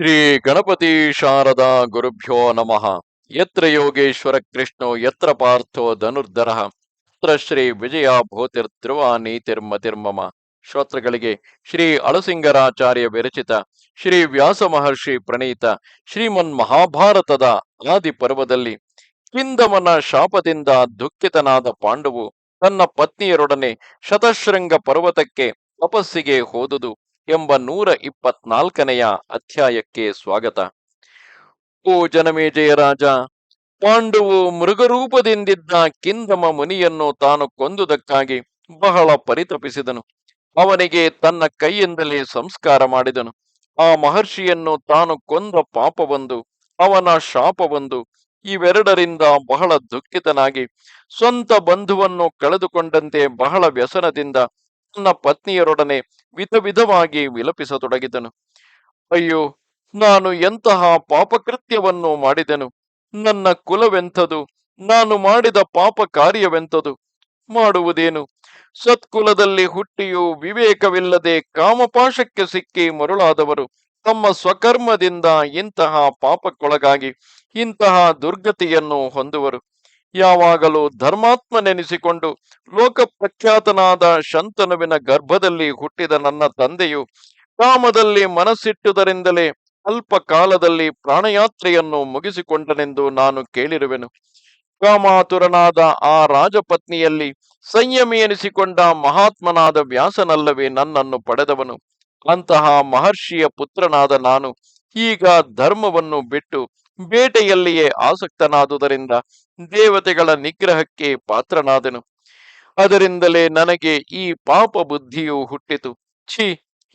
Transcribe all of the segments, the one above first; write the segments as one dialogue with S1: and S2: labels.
S1: ಶ್ರೀ ಗಣಪತಿ ಶಾರದಾ ಗುರುಭ್ಯೋ ನಮಃ. ಯತ್ರ ಯೋಗೇಶ್ವರ ಕೃಷ್ಣೋ, ಯತ್ರ ಪಾರ್ಥೋ ಧನುರ್ಧರ. ಯತ್ರ ಶ್ರೀ ವಿಜಯ ಭೂತಿರ್ಧ್ರುವ ನೀತಿರ್ಮತಿರ್ಮಮ ಶ್ರೋತೃಗಳಿಗೆ ಶ್ರೀ ಅಳಸಿಂಗರಾಚಾರ್ಯ ವಿರಚಿತ, ಶ್ರೀ ವ್ಯಾಸ ಮಹರ್ಷಿ ಪ್ರಣೀತ, ಶ್ರೀಮನ್ ಮಹಾಭಾರತದ ಆದಿ ಪರ್ವದಲ್ಲಿ ಕಿಂದಮನ ಶಾಪದಿಂದ ದುಃಖಿತನಾದ ಪಾಂಡವು ತನ್ನ ಪತ್ನಿಯರೊಡನೆ ಶತಶೃಂಗ ಪರ್ವತಕ್ಕೆ ತಪಸ್ಸಿಗೆ ಹೋದುದು. ಎಂಬ ನೂರ ಇಪ್ಪತ್ನಾಲ್ಕನೆಯ ಅಧ್ಯಾಯಕ್ಕೆ ಸ್ವಾಗತ. ಓ ಜನಮೇಜಯ ರಾಜ, ಪಾಂಡುವು ಮೃಗರೂಪದಿಂದಿದ್ದ ಕಿಂದಮ ಮುನಿಯನ್ನು ತಾನು ಕೊಂದುದಕ್ಕಾಗಿ ಬಹಳ ಪರಿತಪಿಸಿದನು. ಅವನಿಗೆ ತನ್ನ ಕೈಯಿಂದಲೇ ಸಂಸ್ಕಾರ ಮಾಡಿದನು. ಆ ಮಹರ್ಷಿಯನ್ನು ತಾನು ಕೊಂದ ಪಾಪವೊಂದು, ಅವನ ಶಾಪವೊಂದು, ಇವೆರಡರಿಂದ ಬಹಳ ದುಃಖಿತನಾಗಿ, ಸ್ವಂತ ಬಂಧುವನ್ನು ಕಳೆದುಕೊಂಡಂತೆ ಬಹಳ ವ್ಯಸನದಿಂದ ತನ್ನ ಪತ್ನಿಯರೊಡನೆ ವಿಧ ವಿಧವಾಗಿ ವಿಲಪಿಸತೊಡಗಿದನು. ಅಯ್ಯೋ, ನಾನು ಎಂತಹ ಪಾಪಕೃತ್ಯವನ್ನು ಮಾಡಿದೆನು? ನನ್ನ ಕುಲವೆಂಥದು? ನಾನು ಮಾಡಿದ ಪಾಪ ಕಾರ್ಯವೆಂಥದು? ಮಾಡುವುದೇನು? ಸತ್ಕುಲದಲ್ಲಿ ಹುಟ್ಟಿಯೂ ವಿವೇಕವಿಲ್ಲದೆ ಕಾಮಪಾಶಕ್ಕೆ ಸಿಕ್ಕಿ ಮರುಳಾದವರು, ತಮ್ಮ ಸ್ವಕರ್ಮದಿಂದ ಇಂತಹ ಪಾಪಕ್ಕೊಳಗಾಗಿ ಇಂತಹ ದುರ್ಗತಿಯನ್ನು ಹೊಂದುವರು. ಯಾವಾಗಲೂ ಧರ್ಮಾತ್ಮನೆನಿಸಿಕೊಂಡು ಲೋಕಪ್ರಖ್ಯಾತನಾದ ಶಂತನುವಿನ ಗರ್ಭದಲ್ಲಿ ಹುಟ್ಟಿದ ನನ್ನ ತಂದೆಯು ಕಾಮದಲ್ಲಿ ಮನಸ್ಸಿಟ್ಟುದರಿಂದಲೇ ಅಲ್ಪ ಕಾಲದಲ್ಲಿ ಪ್ರಾಣಯಾತ್ರೆಯನ್ನು ಮುಗಿಸಿಕೊಂಡನೆಂದು ನಾನು ಕೇಳಿರುವೆನು. ಕಾಮಾತುರನಾದ ಆ ರಾಜಪತ್ನಿಯಲ್ಲಿ ಸಂಯಮಿ ಎನಿಸಿಕೊಂಡ ಮಹಾತ್ಮನಾದ ವ್ಯಾಸನಲ್ಲವೇ ನನ್ನನ್ನು ಪಡೆದವನು. ಅಂತಹ ಮಹರ್ಷಿಯ ಪುತ್ರನಾದ ನಾನು ಈಗ ಧರ್ಮವನ್ನು ಬಿಟ್ಟು ಬೇಟೆಯಲ್ಲಿಯೇ ಆಸಕ್ತನಾದುದರಿಂದ ದೇವತೆಗಳ ನಿಗ್ರಹಕ್ಕೆ ಪಾತ್ರನಾದನು. ಅದರಿಂದಲೇ ನನಗೆ ಈ ಪಾಪ ಬುದ್ಧಿಯು ಹುಟ್ಟಿತು. ಛೀ,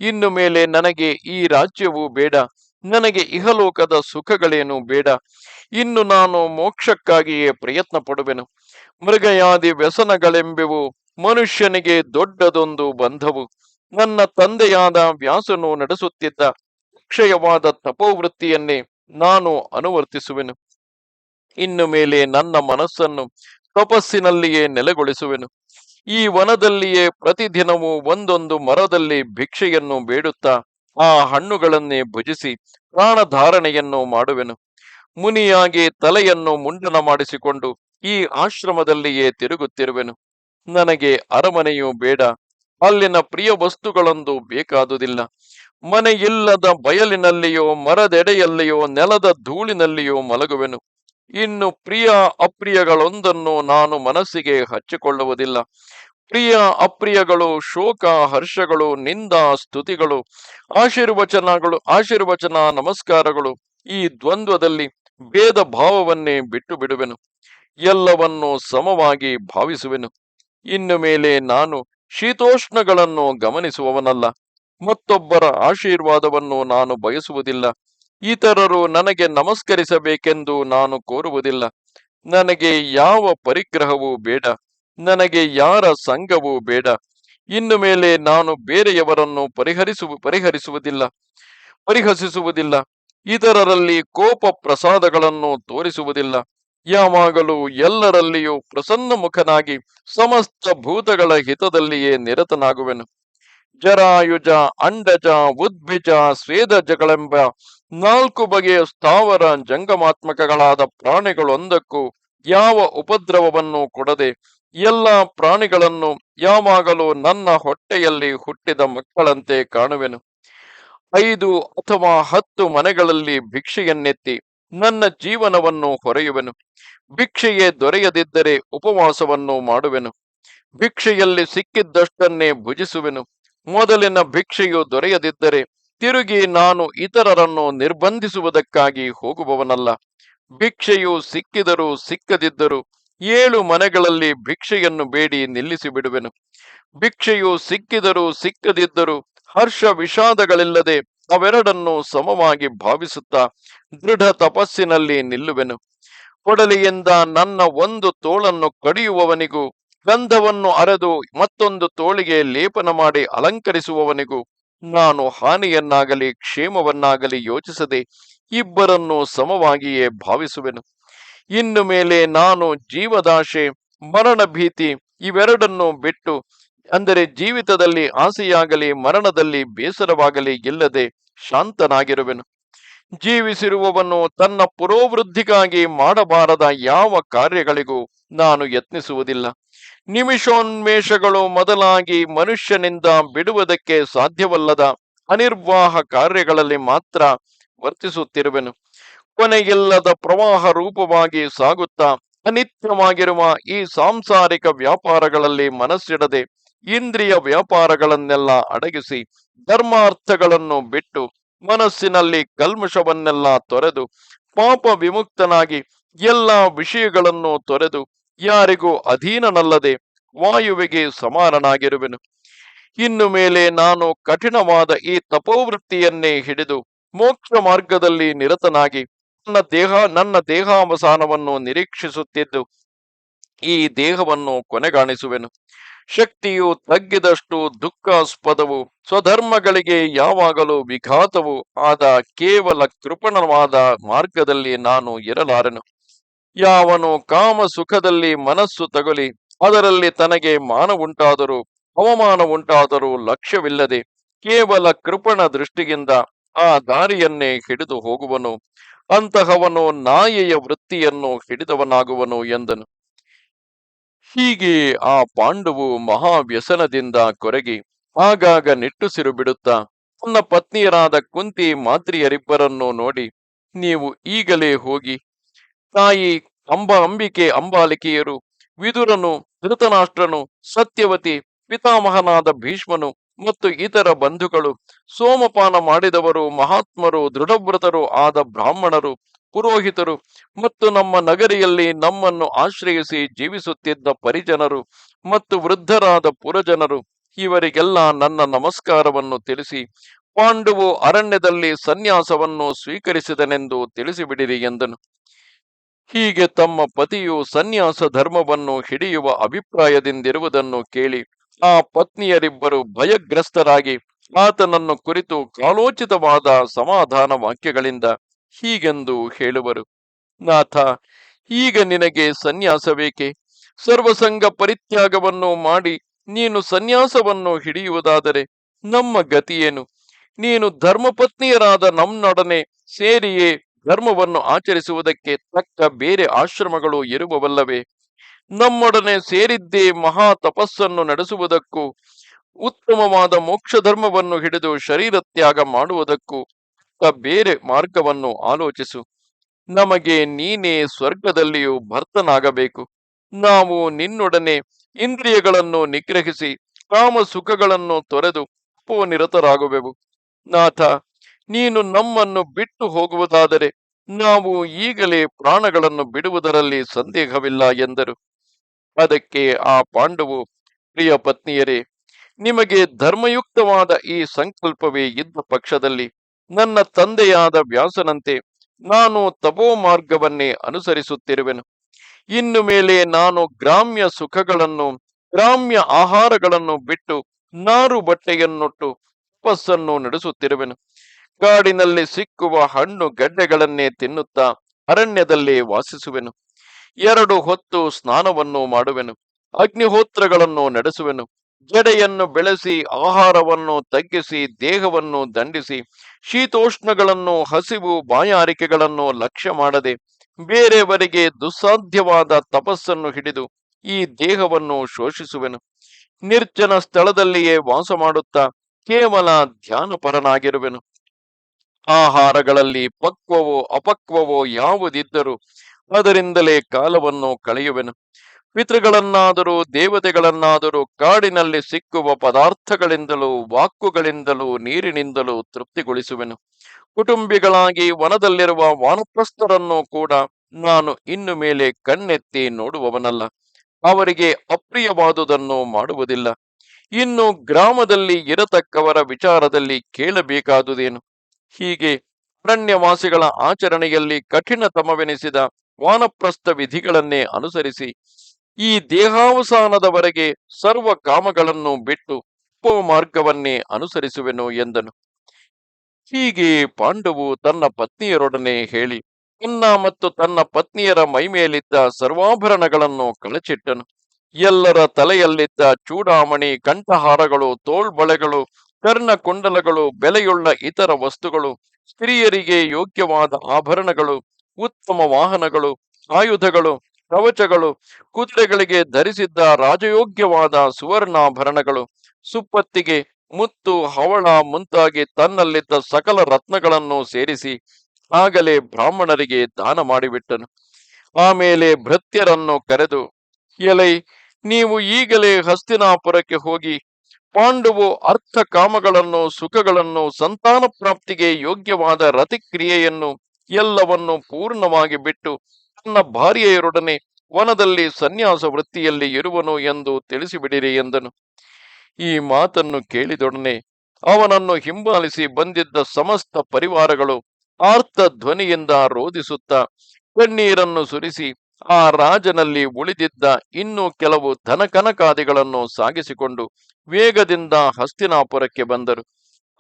S1: ಇನ್ನು ಮೇಲೆ ನನಗೆ ಈ ರಾಜ್ಯವು ಬೇಡ. ನನಗೆ ಇಹಲೋಕದ ಸುಖಗಳೇನು ಬೇಡ. ಇನ್ನು ನಾನು ಮೋಕ್ಷಕ್ಕಾಗಿಯೇ ಪ್ರಯತ್ನ ಪಡುವೆನು ಮೃಗಯಾದಿ ವ್ಯಸನಗಳೆಂಬೆವು ಮನುಷ್ಯನಿಗೆ ದೊಡ್ಡದೊಂದು ಬಂಧವು. ನನ್ನ ತಂದೆಯಾದ ವ್ಯಾಸನು ನಡೆಸುತ್ತಿದ್ದ ಅಕ್ಷಯವಾದ ತಪೋವೃತ್ತಿಯನ್ನೇ ನಾನು ಅನುವರ್ತಿಸುವೆನು. ಇನ್ನು ಮೇಲೆ ನನ್ನ ಮನಸ್ಸನ್ನು ತಪಸ್ಸಿನಲ್ಲಿಯೇ ನೆಲೆಗೊಳಿಸುವೆನು. ಈ ವನದಲ್ಲಿಯೇ ಪ್ರತಿದಿನವೂ ಒಂದೊಂದು ಮರದಲ್ಲಿ ಭಿಕ್ಷೆಯನ್ನು ಬೇಡುತ್ತಾ ಆ ಹಣ್ಣುಗಳನ್ನೇ ಭುಜಿಸಿ ಪ್ರಾಣಧಾರಣೆಯನ್ನು ಮಾಡುವೆನು. ಮುನಿಯಾಗಿ ತಲೆಯನ್ನು ಮುಂಡನ ಮಾಡಿಸಿಕೊಂಡು ಈ ಆಶ್ರಮದಲ್ಲಿಯೇ ತಿರುಗುತ್ತಿರುವೆನು. ನನಗೆ ಅರಮನೆಯೂ ಬೇಡ. ಅಲ್ಲಿನ ಪ್ರಿಯ ವಸ್ತುಗಳೊಂದು ಬೇಕಾದುದಿಲ್ಲ. ಮನೆಯಿಲ್ಲದ ಬಯಲಿನಲ್ಲಿಯೋ, ಮರದೆಡೆಯಲ್ಲಿಯೋ, ನೆಲದ ಧೂಳಿನಲ್ಲಿಯೋ ಮಲಗುವೆನು. ಇನ್ನು ಪ್ರಿಯ ಅಪ್ರಿಯಗಳೊಂದನ್ನು ನಾನು ಮನಸ್ಸಿಗೆ ಹಚ್ಚಿಕೊಳ್ಳುವುದಿಲ್ಲ. ಪ್ರಿಯ ಅಪ್ರಿಯಗಳು, ಶೋಕ ಹರ್ಷಗಳು, ನಿಂದ ಸ್ತುತಿಗಳು, ಆಶೀರ್ವಚನಗಳು, ಆಶೀರ್ವಚನ ನಮಸ್ಕಾರಗಳು, ಈ ದ್ವಂದ್ವದಲ್ಲಿ ಭೇದ ಭಾವವನ್ನೇ ಬಿಟ್ಟು ಬಿಡುವೆನು ಎಲ್ಲವನ್ನು ಸಮವಾಗಿ ಭಾವಿಸುವೆನು. ಇನ್ನು ಮೇಲೆ ನಾನು ಶೀತೋಷ್ಣಗಳನ್ನು ಗಮನಿಸುವವನಲ್ಲ. ಮತ್ತೊಬ್ಬರ ಆಶೀರ್ವಾದವನ್ನು ನಾನು ಬಯಸುವುದಿಲ್ಲ. ಇತರರು ನನಗೆ ನಮಸ್ಕರಿಸಬೇಕೆಂದು ನಾನು ಕೋರುವುದಿಲ್ಲ. ನನಗೆ ಯಾವ ಪರಿಗ್ರಹವೂ ಬೇಡ. ನನಗೆ ಯಾರ ಸಂಘವೂ ಬೇಡ. ಇನ್ನು ಮೇಲೆ ನಾನು ಬೇರೆಯವರನ್ನು ಪರಿಹರಿಸುವ ಪರಿಹರಿಸುವುದಿಲ್ಲ. ಪರಿಹಸಿಸುವುದಿಲ್ಲ. ಇತರರಲ್ಲಿ ಕೋಪ ಪ್ರಸಾದಗಳನ್ನು ತೋರಿಸುವುದಿಲ್ಲ. ಯಾವಾಗಲೂ ಎಲ್ಲರಲ್ಲಿಯೂ ಪ್ರಸನ್ನ ಮುಖನಾಗಿ ಸಮಸ್ತ ಭೂತಗಳ ಹಿತದಲ್ಲಿಯೇ ನಿರತನಾಗುವೆನು. ಜರಾಯುಜ ಅಂಡಜ, ಉದ್ಭಿಜ, ಸ್ವೇದಜಗಳೆಂಬ ನಾಲ್ಕು ಬಗೆಯ ಸ್ಥಾವರ ಜಂಗಮಾತ್ಮಕಗಳಾದ ಪ್ರಾಣಿಗಳೊಂದಕ್ಕೂ ಯಾವ ಉಪದ್ರವವನ್ನು ಕೊಡದೆ ಎಲ್ಲ ಪ್ರಾಣಿಗಳನ್ನು ಯಾವಾಗಲೂ ನನ್ನ ಹೊಟ್ಟೆಯಲ್ಲಿ ಹುಟ್ಟಿದ ಮಕ್ಕಳಂತೆ ಕಾಣುವೆನು. ಐದು ಅಥವಾ ಹತ್ತು ಮನೆಗಳಲ್ಲಿ ಭಿಕ್ಷೆಯನ್ನೆತ್ತಿ ನನ್ನ ಜೀವನವನ್ನು ಹೊರೆಯುವೆನು. ಭಿಕ್ಷೆಯೇ ದೊರೆಯದಿದ್ದರೆ ಉಪವಾಸವನ್ನು ಮಾಡುವೆನು. ಭಿಕ್ಷೆಯಲ್ಲಿ ಸಿಕ್ಕಿದ್ದಷ್ಟನ್ನೇ ಭುಜಿಸುವೆನು. ಮೊದಲಿನ ಭಿಕ್ಷೆಯು ದೊರೆಯದಿದ್ದರೆ ತಿರುಗಿ ನಾನು ಇತರರನ್ನು ನಿರ್ಬಂಧಿಸುವುದಕ್ಕಾಗಿ ಹೋಗುವವನಲ್ಲ. ಭಿಕ್ಷೆಯು ಸಿಕ್ಕಿದರೂ ಸಿಕ್ಕದಿದ್ದರೂ ಏಳು ಮನೆಗಳಲ್ಲಿ ಭಿಕ್ಷೆಯನ್ನು ಬೇಡಿ ನಿಲ್ಲಿಸಿ ಬಿಡುವೆನು ಭಿಕ್ಷೆಯು ಸಿಕ್ಕಿದರೂ ಸಿಕ್ಕದಿದ್ದರೂ ಹರ್ಷ ವಿಷಾದಗಳಿಲ್ಲದೆ ಅವೆರಡನ್ನು ಸಮವಾಗಿ ಭಾವಿಸುತ್ತಾ ದೃಢ ತಪಸ್ಸಿನಲ್ಲಿ ನಿಲ್ಲುವೆನು. ಕೊಡಲಿಯಿಂದ ನನ್ನ ಒಂದು ತೋಳನ್ನು ಕಡಿಯುವವನಿಗೂ ಗಂಧವನ್ನು ಅರೆದು ಮತ್ತೊಂದು ತೋಳಿಗೆ ಲೇಪನ ಮಾಡಿ ಅಲಂಕರಿಸುವವನಿಗೂ ನಾನು ಹಾನಿಯನ್ನಾಗಲಿ ಕ್ಷೇಮವನ್ನಾಗಲಿ ಯೋಚಿಸದೆ ಇಬ್ಬರನ್ನು ಸಮವಾಗಿಯೇ ಭಾವಿಸುವೆನು. ಇನ್ನು ಮೇಲೆ ನಾನು ಜೀವದಾಶೆ ಮರಣ ಭೀತಿ ಇವೆರಡನ್ನು ಬಿಟ್ಟು ಅಂದರೆ ಜೀವಿತದಲ್ಲಿ ಆಸೆಯಾಗಲಿ ಮರಣದಲ್ಲಿ ಬೇಸರವಾಗಲಿ ಇಲ್ಲದೆ ಶಾಂತನಾಗಿರುವೆನು. ಜೀವಿಸಿರುವವನು ತನ್ನ ಪುರೋವೃದ್ಧಿಗಾಗಿ ಮಾಡಬಾರದ ಯಾವ ಕಾರ್ಯಗಳಿಗೂ ನಾನು ಯತ್ನಿಸುವುದಿಲ್ಲ. ನಿಮಿಷೋನ್ಮೇಷಗಳು ಮೊದಲಾಗಿ ಮನುಷ್ಯನಿಂದ ಬಿಡುವುದಕ್ಕೆ ಸಾಧ್ಯವಲ್ಲದ ಅನಿರ್ವಾಹ ಕಾರ್ಯಗಳಲ್ಲಿ ಮಾತ್ರ ವರ್ತಿಸುತ್ತಿರುವೆನು. ಕೊನೆಯಿಲ್ಲದ ಪ್ರವಾಹ ರೂಪವಾಗಿ ಸಾಗುತ್ತಾ ಅನಿತ್ಯವಾಗಿರುವ ಈ ಸಾಂಸಾರಿಕ ವ್ಯಾಪಾರಗಳಲ್ಲಿ ಮನಸ್ಸಿಡದೆ ಇಂದ್ರಿಯ ವ್ಯಾಪಾರಗಳನ್ನೆಲ್ಲ ಅಡಗಿಸಿ ಧರ್ಮಾರ್ಥಗಳನ್ನು ಬಿಟ್ಟು ಮನಸ್ಸಿನಲ್ಲಿ ಕಲ್ಮಶವನ್ನೆಲ್ಲ ತೊರೆದು ಪಾಪ ವಿಮುಕ್ತನಾಗಿ ಎಲ್ಲ ವಿಷಯಗಳನ್ನು ತೊರೆದು ಯಾರಿಗೂ ಅಧೀನನಲ್ಲದೆ ವಾಯುವಿಗೆ ಸಮಾನನಾಗಿರುವೆನು. ಇನ್ನು ಮೇಲೆ ನಾನು ಕಠಿಣವಾದ ಈ ತಪೋವೃತ್ತಿಯನ್ನೇ ಹಿಡಿದು ಮೋಕ್ಷ ಮಾರ್ಗದಲ್ಲಿ ನಿರತನಾಗಿ ನನ್ನ ದೇಹ, ನನ್ನ ದೇಹಾವಸಾನವನ್ನು ನಿರೀಕ್ಷಿಸುತ್ತಿದ್ದು ಈ ದೇಹವನ್ನು ಕೊನೆಗಾಣಿಸುವೆನು. ಶಕ್ತಿಯು ತಗ್ಗಿದಷ್ಟು ದುಃಖಾಸ್ಪದವು, ಸ್ವಧರ್ಮಗಳಿಗೆ ಯಾವಾಗಲೂ ವಿಘಾತವು. ಆದ ಕೇವಲ ಕೃಪಣವಾದ ಮಾರ್ಗದಲ್ಲಿ ನಾನು ಇರಲಾರನು. ಯಾವನು ಕಾಮ ಸುಖದಲ್ಲಿ ಮನಸ್ಸು ತಗುಲಿ, ಅದರಲ್ಲಿ ತನಗೆ ಮಾನ ಉಂಟಾದರೂ, ಅವಮಾನ ಉಂಟಾದರೂ ಲಕ್ಷ್ಯವಿಲ್ಲದೆ, ಕೇವಲ ಕೃಪಣ ದೃಷ್ಟಿಯಿಂದ ಆ ದಾರಿಯನ್ನೇ ಹಿಡಿದು ಹೋಗುವನು. ಅಂತಹವನು ನಾಯಿಯ ವೃತ್ತಿಯನ್ನು ಹಿಡಿದವನಾಗುವನು ಎಂದನು. ಹೀಗೆ ಆ ಪಾಂಡುವು ಮಹಾವ್ಯಸನದಿಂದ ಕೊರಗಿ ಆಗಾಗ ನಿಟ್ಟುಸಿರು ಬಿಡುತ್ತಾ ತನ್ನ ಪತ್ನಿಯರಾದ ಕುಂತಿ ಮಾತ್ರಿಯರಿಬ್ಬರನ್ನು ನೋಡಿ, ನೀವು ಈಗಲೇ ಹೋಗಿ, ತಾಯಿ ಅಂಬ ಅಂಬಿಕೆ ಅಂಬಾಲಿಕೆಯರು, ವಿದುರನು ಧೃತನಾಷ್ಟ್ರನು ಸತ್ಯವತಿ, ಪಿತಾಮಹನಾದ ಭೀಷ್ಮನು ಮತ್ತು ಇತರ ಬಂಧುಗಳು, ಸೋಮಪಾನ ಮಾಡಿದವರು ಮಹಾತ್ಮರು, ದೃಢವ್ರತರು ಆದ ಬ್ರಾಹ್ಮಣರು ಪುರೋಹಿತರು ಮತ್ತು ನಮ್ಮ ನಗರಿಯಲ್ಲಿ ನಮ್ಮನ್ನು ಆಶ್ರಯಿಸಿ ಜೀವಿಸುತ್ತಿದ್ದ ಪರಿಜನರು ಮತ್ತು ವೃದ್ಧರಾದ ಪುರಜನರು, ಇವರಿಗೆಲ್ಲ ನನ್ನ ನಮಸ್ಕಾರವನ್ನು ತಿಳಿಸಿ, ಪಾಂಡುವು ಅರಣ್ಯದಲ್ಲಿ ಸನ್ಯಾಸವನ್ನು ಸ್ವೀಕರಿಸಿದನೆಂದು ತಿಳಿಸಿಬಿಡಿರಿ ಎಂದನು. ಹೀಗೆ ತಮ್ಮ ಪತಿಯು ಸನ್ಯಾಸ ಧರ್ಮವನ್ನು ಹಿಡಿಯುವ ಅಭಿಪ್ರಾಯದಿಂದಿರುವುದನ್ನು ಕೇಳಿ, ಆ ಪತ್ನಿಯರಿಬ್ಬರು ಭಯಗ್ರಸ್ತರಾಗಿ ಆತನನ್ನು ಕುರಿತು ಕಾಲೋಚಿತವಾದ ಸಮಾಧಾನ ವಾಕ್ಯಗಳಿಂದ ಹೀಗೆಂದು ಹೇಳುವರು. ನಾಥ, ಈಗ ನಿನಗೆ ಸನ್ಯಾಸವೇಕೆ? ಸರ್ವಸಂಗ ಪರಿತ್ಯಾಗವನ್ನು ಮಾಡಿ ನೀನು ಸನ್ಯಾಸವನ್ನು ಹಿಡಿಯುವುದಾದರೆ ನಮ್ಮ ಗತಿಯೇನು? ನೀನು ಧರ್ಮಪತ್ನಿಯರಾದ ನಮ್ಮೊಡನೆ ಸೇರಿಯೇ ಧರ್ಮವನ್ನು ಆಚರಿಸುವುದಕ್ಕೆ ತಕ್ಕ ಬೇರೆ ಆಶ್ರಮಗಳು ಇರುವವಲ್ಲವೇ? ನಮ್ಮೊಡನೆ ಸೇರಿದ್ದೇ ಮಹಾ ತಪಸ್ಸನ್ನು ನಡೆಸುವುದಕ್ಕೂ, ಉತ್ತಮವಾದ ಮೋಕ್ಷ ಧರ್ಮವನ್ನು ಹಿಡಿದು ಶರೀರ ತ್ಯಾಗ ಮಾಡುವುದಕ್ಕೂ ಬೇರೆ ಮಾರ್ಗವನ್ನು ಆಲೋಚಿಸು. ನಮಗೆ ನೀನೇ ಸ್ವರ್ಗದಲ್ಲಿಯೂ ಭರ್ತನಾಗಬೇಕು. ನಾವು ನಿನ್ನೊಡನೆ ಇಂದ್ರಿಯಗಳನ್ನು ನಿಗ್ರಹಿಸಿ ಕಾಮ ಸುಖಗಳನ್ನು ತೊರೆದು ನಿರತರಾಗುವೆವು ನಾಥ, ನೀನು ನಮ್ಮನ್ನು ಬಿಟ್ಟು ಹೋಗುವುದಾದರೆ ನಾವು ಈಗಲೇ ಪ್ರಾಣಗಳನ್ನು ಬಿಡುವುದರಲ್ಲಿ ಸಂದೇಹವಿಲ್ಲ ಎಂದರು. ಅದಕ್ಕೆ ಆ ಪಾಂಡವು, ಪ್ರಿಯ ಪತ್ನಿಯರೇ, ನಿಮಗೆ ಧರ್ಮಯುಕ್ತವಾದ ಈ ಸಂಕಲ್ಪವೇ ಇದ್ದ ಪಕ್ಷದಲ್ಲಿ ನನ್ನ ತಂದೆಯಾದ ವ್ಯಾಸನಂತೆ ನಾನು ತಪೋ ಮಾರ್ಗವನ್ನೇ ಅನುಸರಿಸುತ್ತಿರುವೆನು. ಇನ್ನು ಮೇಲೆ ನಾನು ಗ್ರಾಮ್ಯ ಸುಖಗಳನ್ನು, ಗ್ರಾಮ್ಯ ಆಹಾರಗಳನ್ನು ಬಿಟ್ಟು ನಾರು ಬಟ್ಟೆಯನ್ನುಟ್ಟು ತಪಸ್ಸನ್ನು ನಡೆಸುತ್ತಿರುವೆನು. ಕಾಡಿನಲ್ಲಿ ಸಿಕ್ಕುವ ಹಣ್ಣು ಗಡ್ಡೆಗಳನ್ನೇ ತಿನ್ನುತ್ತಾ ಅರಣ್ಯದಲ್ಲಿ ವಾಸಿಸುವೆನು. ಎರಡು ಹೊತ್ತು ಸ್ನಾನವನ್ನು ಮಾಡುವೆನು. ಅಗ್ನಿಹೋತ್ರಗಳನ್ನು ನಡೆಸುವೆನು. ಜಡೆಯನ್ನು ಬೆಳೆಸಿ, ಆಹಾರವನ್ನು ತಗ್ಗಿಸಿ, ದೇಹವನ್ನು ದಂಡಿಸಿ, ಶೀತೋಷ್ಣಗಳನ್ನು ಹಸಿವು ಬಾಯಾರಿಕೆಗಳನ್ನು ಲಕ್ಷ್ಯ ಮಾಡದೆ, ಬೇರೆಯವರಿಗೆ ದುಸ್ಸಾಧ್ಯವಾದ ತಪಸ್ಸನ್ನು ಹಿಡಿದು ಈ ದೇಹವನ್ನು ಶೋಷಿಸುವೆನು. ನಿರ್ಜನ ಸ್ಥಳದಲ್ಲಿಯೇ ವಾಸ ಮಾಡುತ್ತಾ ಕೇವಲ ಧ್ಯಾನಪರನಾಗಿರುವೆನು. ಆಹಾರಗಳಲ್ಲಿ ಪಕ್ವವೋ ಅಪಕ್ವವೋ ಯಾವುದಿದ್ದರೂ ಅದರಿಂದಲೇ ಕಾಲವನ್ನು ಕಳೆಯುವೆನು. ಪಿತೃಗಳನ್ನಾದರೂ, ದೇವತೆಗಳನ್ನಾದರೂ, ಕಾಡಿನಲ್ಲಿ ಸಿಕ್ಕುವ ಪದಾರ್ಥಗಳಿಂದಲೂ, ವಾಕುಗಳಿಂದಲೂ, ನೀರಿನಿಂದಲೂ ತೃಪ್ತಿಗೊಳಿಸುವೆನು. ಕುಟುಂಬಿಗಳಾಗಿ ವನದಲ್ಲಿರುವ ವಾನಪ್ರಸ್ಥರನ್ನು ಕೂಡ ನಾನು ಇನ್ನು ಮೇಲೆ ಕಣ್ಣೆತ್ತಿ ನೋಡುವವನಲ್ಲ. ಅವರಿಗೆ ಅಪ್ರಿಯವಾದುದನ್ನು ಮಾಡುವುದಿಲ್ಲ. ಇನ್ನು ಗ್ರಾಮದಲ್ಲಿ ಇರತಕ್ಕವರ ವಿಚಾರದಲ್ಲಿ ಕೇಳಬೇಕಾದುದೇನು? ಹೀಗೆ ಅರಣ್ಯವಾಸಿಗಳ ಆಚರಣೆಯಲ್ಲಿ ಕಠಿಣತಮವೆನಿಸಿದ ವಾನಪ್ರಸ್ಥ ವಿಧಿಗಳನ್ನೇ ಅನುಸರಿಸಿ ಈ ದೇಹಾವಸಾನದವರೆಗೆ ಸರ್ವ ಕಾಮಗಳನ್ನು ಬಿಟ್ಟು ಉಪಮಾರ್ಗವನ್ನೇ ಅನುಸರಿಸುವೆನು ಎಂದನು. ಹೀಗೆ ಪಾಂಡವು ತನ್ನ ಪತ್ನಿಯರೊಡನೆ ಹೇಳಿ ತನ್ನ ಮತ್ತು ತನ್ನ ಪತ್ನಿಯರ ಮೈಮೇಲಿದ್ದ ಸರ್ವಾಭರಣಗಳನ್ನು ಕಳಚಿಟ್ಟನು. ಎಲ್ಲರ ತಲೆಯಲ್ಲಿದ್ದ ಚೂಡಾಮಣಿ, ಕಂಠಹಾರಗಳು, ತೋಳ್ಬಳೆಗಳು ಕರ್ಣ ಕುಂಡಲಗಳು ಬೆಲೆಯುಳ್ಳ ಇತರ ವಸ್ತುಗಳು, ಸ್ತ್ರೀಯರಿಗೆ ಯೋಗ್ಯವಾದ ಆಭರಣಗಳು, ಉತ್ತಮ ವಾಹನಗಳು, ಆಯುಧಗಳು ಕವಚಗಳು, ಕುದುರೆಗಳಿಗೆ ಧರಿಸಿದ್ದ ರಾಜಯೋಗ್ಯವಾದ ಸುವರ್ಣಾಭರಣಗಳು ಸುಪ್ಪತ್ತಿಗೆ ಮುತ್ತು, ಹವಳ ಮುಂತಾಗಿ ತನ್ನಲ್ಲಿದ್ದ ಸಕಲ ರತ್ನಗಳನ್ನು ಸೇರಿಸಿ ಆಗಲೇ ಬ್ರಾಹ್ಮಣರಿಗೆ ದಾನ ಮಾಡಿಬಿಟ್ಟನು. ಆಮೇಲೆ ಭೃತ್ಯರನ್ನು ಕರೆದು, ಎಲೈ, ನೀವು ಈಗಲೇ ಹಸ್ತಿನಾಪುರಕ್ಕೆ ಹೋಗಿ ಪಾಂಡವು ಅರ್ಥ ಕಾಮಗಳನ್ನು, ಸುಖಗಳನ್ನು, ಸಂತಾನ ಪ್ರಾಪ್ತಿಗೆ ಯೋಗ್ಯವಾದ ರತಿಕ್ರಿಯೆಯನ್ನು ಎಲ್ಲವನ್ನು ಪೂರ್ಣವಾಗಿ ಬಿಟ್ಟು ತನ್ನ ಭಾರ್ಯೆಯರೊಡನೆ ವನದಲ್ಲಿ ಸನ್ಯಾಸ ವೃತ್ತಿಯಲ್ಲಿ ಇರುವನು ಎಂದು ತಿಳಿಸಿಬಿಡಿರಿ ಎಂದನು. ಈ ಮಾತನ್ನು ಕೇಳಿದೊಡನೆ ಅವನನ್ನು ಹಿಂಬಾಲಿಸಿ ಬಂದಿದ್ದ ಸಮಸ್ತ ಪರಿವಾರಗಳು ಆರ್ತ ಧ್ವನಿಯಿಂದ ರೋಧಿಸುತ್ತಾ ಕಣ್ಣೀರನ್ನು ಸುರಿಸಿ ಆ ರಾಜನಲ್ಲಿ ಉಳಿದಿದ್ದ ಇನ್ನೂ ಕೆಲವು ಧನಕನಕಾದಿಗಳನ್ನು ಸಾಗಿಸಿಕೊಂಡು ವೇಗದಿಂದ ಹಸ್ತಿನಾಪುರಕ್ಕೆ ಬಂದರು.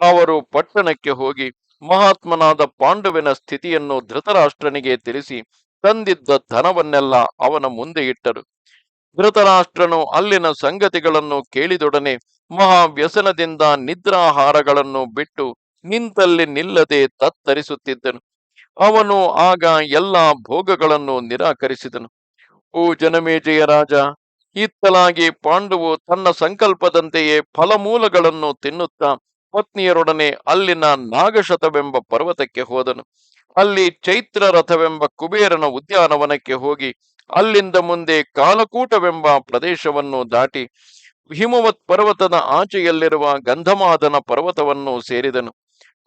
S1: ಅವರು ಪಟ್ಟಣಕ್ಕೆ ಹೋಗಿ ಮಹಾತ್ಮನಾದ ಪಾಂಡುವಿನ ಸ್ಥಿತಿಯನ್ನು ಧೃತರಾಷ್ಟ್ರನಿಗೆ ತಿಳಿಸಿ ತಂದಿದ್ದ ಧನವನ್ನೆಲ್ಲ ಅವನ ಮುಂದೆ ಇಟ್ಟರು. ಧೃತರಾಷ್ಟ್ರನು ಅಲ್ಲಿನ ಸಂಗತಿಗಳನ್ನು ಕೇಳಿದೊಡನೆ ಮಹಾವ್ಯಸನದಿಂದ ನಿದ್ರಾಹಾರಗಳನ್ನು ಬಿಟ್ಟು ನಿಂತಲ್ಲಿ ನಿಲ್ಲದೆ ತತ್ತರಿಸುತ್ತಿದ್ದನು. ಅವನು ಆಗ ಎಲ್ಲಾ ಭೋಗಗಳನ್ನು ನಿರಾಕರಿಸಿದನು. ಓ ಜನಮೇಜಯ ರಾಜ ಇತ್ತಲಾಗಿ ಪಾಂಡುವು ತನ್ನ ಸಂಕಲ್ಪದಂತೆಯೇ ಫಲಮೂಲಗಳನ್ನು ತಿನ್ನುತ್ತಾ ಪತ್ನಿಯರೊಡನೆ ಅಲ್ಲಿನ ನಾಗಶತವೆಂಬ ಪರ್ವತಕ್ಕೆ ಹೋದನು. ಅಲ್ಲಿ ಚೈತ್ರ ರಥವೆಂಬ ಕುಬೇರನ ಉದ್ಯಾನವನಕ್ಕೆ ಹೋಗಿ ಅಲ್ಲಿಂದ ಮುಂದೆ ಕಾಲಕೂಟವೆಂಬ ಪ್ರದೇಶವನ್ನು ದಾಟಿ ಹಿಮವತ್ ಪರ್ವತದ ಆಚೆಯಲ್ಲಿರುವ ಗಂಧಮಾದನ ಪರ್ವತವನ್ನು ಸೇರಿದನು.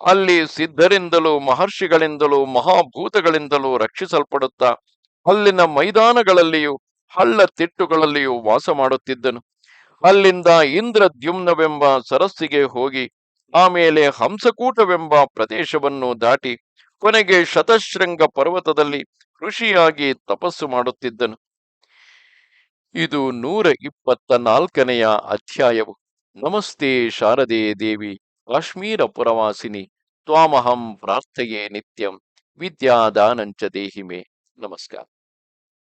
S1: ಅಲ್ಲಿ ಸಿದ್ಧರಿಂದಲೂ ಮಹರ್ಷಿಗಳಿಂದಲೂ ಮಹಾಭೂತಗಳಿಂದಲೂ ರಕ್ಷಿಸಲ್ಪಡುತ್ತಾ ಅಲ್ಲಿನ ಮೈದಾನಗಳಲ್ಲಿಯೂ ಹಳ್ಳ ತಿಟ್ಟುಗಳಲ್ಲಿಯೂ ವಾಸ ಮಾಡುತ್ತಿದ್ದನು. ಅಲ್ಲಿಂದ ಇಂದ್ರದ್ಯುಮ್ನವೆಂಬ ಸರಸ್ಸಿಗೆ ಹೋಗಿ ಆಮೇಲೆ ಹಂಸಕೂಟವೆಂಬ ಪ್ರದೇಶವನ್ನು ದಾಟಿ ಕೊನೆಗೆ ಶತಶೃಂಗ ಪರ್ವತದಲ್ಲಿ ಋಷಿಯಾಗಿ ತಪಸ್ಸು ಮಾಡುತ್ತಿದ್ದನು. ಇದು ನೂರ ಇಪ್ಪತ್ತ ನಾಲ್ಕನೆಯ ಅಧ್ಯಾಯವು. ನಮಸ್ತೆ ಶಾರದೆ ದೇವಿ, ಕಾಶ್ಮೀರ ಪುರವಾಸಿನಿ, ತ್ವಾಮಹಂ ಪ್ರಾರ್ಥೆಯೇ ನಿತ್ಯಂ, ವಿದ್ಯಾದಾನಂಚ ದೇಹಿಮೆ. ನಮಸ್ಕಾರ.